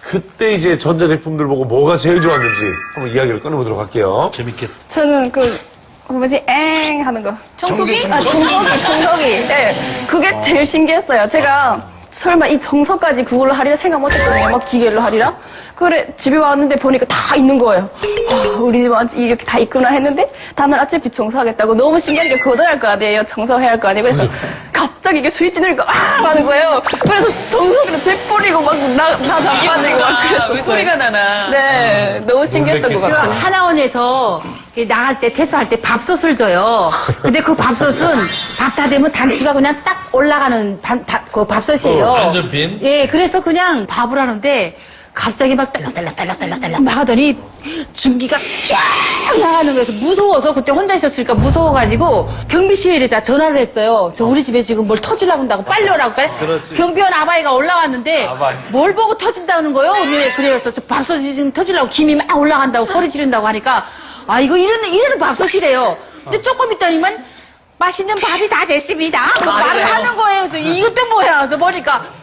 그때 이제 전자제품들 보고 뭐가 제일 좋았는지 한번 이야기를 꺼내보도록 할게요. 재밌겠다. 저는 그, 그 뭐지, 엥 하는 거. 청소기? 아, 청소기, 청소기. 네. 그게 제일 신기했어요. 제가 설마 이 정서까지 그걸로 하리라 생각 못 했거든요. 막 기계로 하리라. 그래, 집에 왔는데 보니까 다 있는 거예요. 아, 우리 집 아직 이렇게 다 있구나 했는데, 다음날 아침 집 청소하겠다고 너무 신기하게 걷어야 할 거 아니에요. 청소해야 할 거 아니에요. 그래서 갑자기 이게 스위치 누르니까 아! 하는 거예요. 그래서 정서기로 재 뿌리고 막 나, 나 자빠지고 막 그랬어요. 왜 소리가 나나? 네, 너무 신기했던 것 그 같아요. 하나원에서 나갈 때 퇴소할 때 밥솥을 줘요. 근데 그 밥솥은 밥 다 되면 단추가 그냥 딱 올라가는 밥, 다- 그 밥솥이에요. 어, 한전빈? 예, 그래서 그냥 밥을 하는데 갑자기 막 딸락딸락딸락딸락딸락 막 하더니 준기가 쫙 나가는 거예요. 무서워서 그때 혼자 있었으니까 무서워가지고 경비실에다 전화를 했어요. 저 우리 집에 지금 뭘 터지려고 한다고 빨리 오라고. 그렇지. 경비원 아바이가 올라왔는데 아바이. 뭘 보고 터진다는 거예요? 그래, 그래서 저 밥솥이 지금 터지려고 김이 막 올라간다고 소리 지른다고 하니까 아 이거 이러는 이러는 밥솥이래요. 근데 조금 있더니만 맛있는 밥이 다 됐습니다. 그 말을 그래요? 하는 거예요. 그래서 이것도 뭐야? 그래서 보니까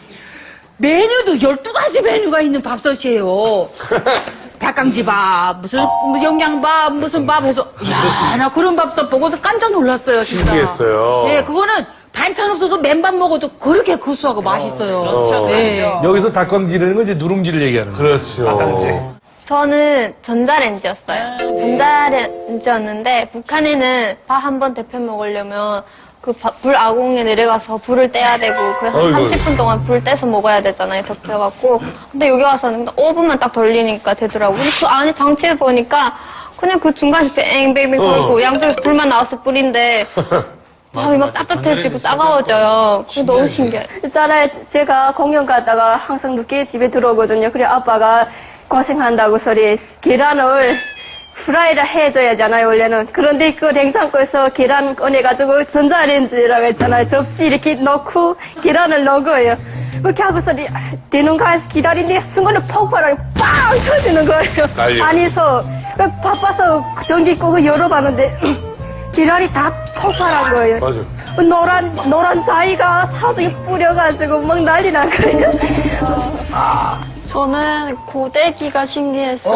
메뉴도 12가지 메뉴가 있는 밥솥이에요. 닭강지밥, 무슨 뭐 영양밥, 무슨 밥 해서 야, 나 그런 밥솥 보고서 깜짝 놀랐어요, 진짜. 신기했어요. 예, 그거는 반찬 없어도 맨밥 먹어도 그렇게 구수하고 맛있어요. 그렇죠, 네. 여기서 닭강지라는 건 이제 누룽지를 얘기하는 거예요. 그렇죠. 닭강지. 저는 전자레인지였어요. 전자레인지였는데 북한에는 밥 한 번 데펴 먹으려면 그 불 아궁에 내려가서 불을 떼야 되고 그한 어이구. 30분 동안 불 떼서 먹어야 되잖아요. 덮여갖고. 근데 여기 와서는 5분만 딱 돌리니까 되더라고요. 그 안에 장치를 보니까 그냥 그 중간에 뱅뱅뱅 돌고 어. 양쪽에서 불만 나와서 뿌린데 밥이 막 따뜻해지고 따가워져요. 그게 너무 신기해요. 있잖아요. 제가 공연 갔다가 항상 늦게 집에 들어오거든요. 그래 아빠가 고생한다고 소리 계란을 프라이를 해줘야잖아요, 원래는. 그런데 그 냉장고에서 계란 꺼내가지고 전자레인지라고 했잖아요. 접시 이렇게 넣고 계란을 넣어요. 그렇게 하고서 리- 되는가 해서 기다리는데 순간에 폭발하고 빵 터지는 거예요. 난리야. 안에서 그 바빠서 전기 끄고 열어봤는데 계란이 다 폭발한 거예요. 맞아. 그 노란 노란 자이가 사중에 뿌려가지고 막 난리 난 거예요. 저는 고데기가 신기했어요.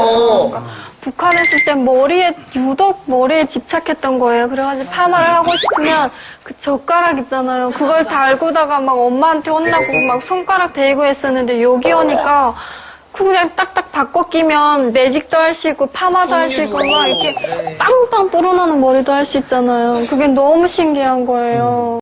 북한에 있을 때 머리에 유독 머리에 집착했던 거예요. 그래가지고 파마를 하고 싶으면 그 젓가락 있잖아요. 그걸 달고다가 막 엄마한테 혼나고 막 손가락 대고 했었는데 여기 오니까 그냥 딱딱 바꿔 끼면 매직도 할 수 있고 파마도 할 수 있고 막 이렇게 빵빵 불어나는 머리도 할 수 있잖아요. 그게 너무 신기한 거예요.